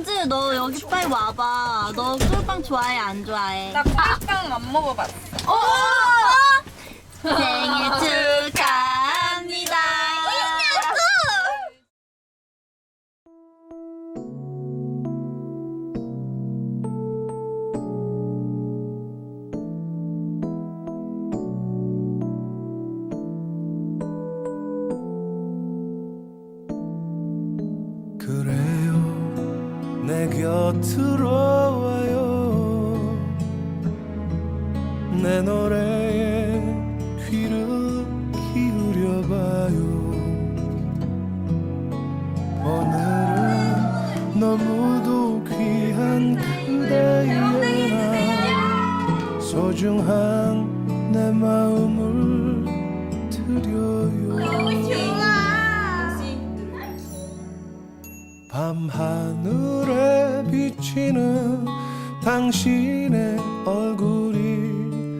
꿀빵즈 너 여기 빨리 와봐. 너 꿀빵 좋아해 안 좋아해? 나 꿀빵 안 먹어봤어. 생 내 곁으로 와요. 내 노래 하늘에 비치는 당신의 얼굴이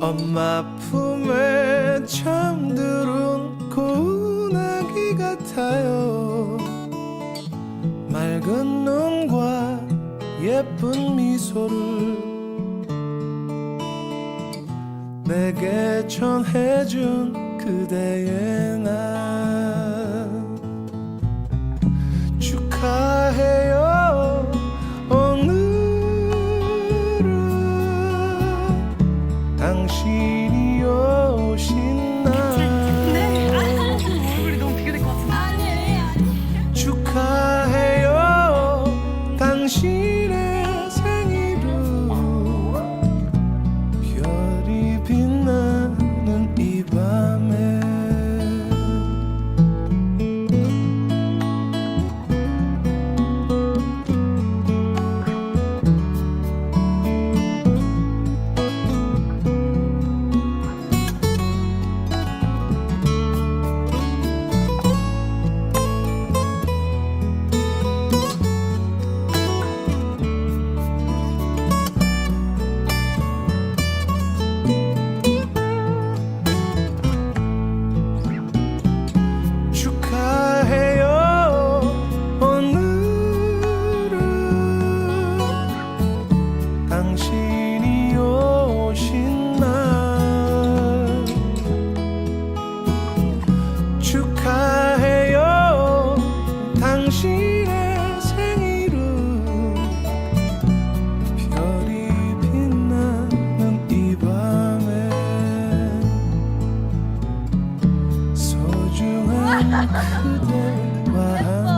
엄마 품에 잠들은 고운 아기 같아요. 맑은 눈과 예쁜 미소를 내게 전해준 그대의 날 당신이 오신 날. 얼굴이 너무 비교될 것 같은데. 축하해요 당신의 생일을. 별이 빛나는 이 밤에 당신이 오신 날 축하해요. 당신의 생일은 별이 빛나는 이 밤에 소중한 그대와 함께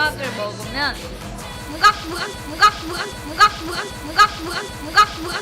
무각을 먹으면 무각 무각 무각 무각 무각 무각 무각 무각 무각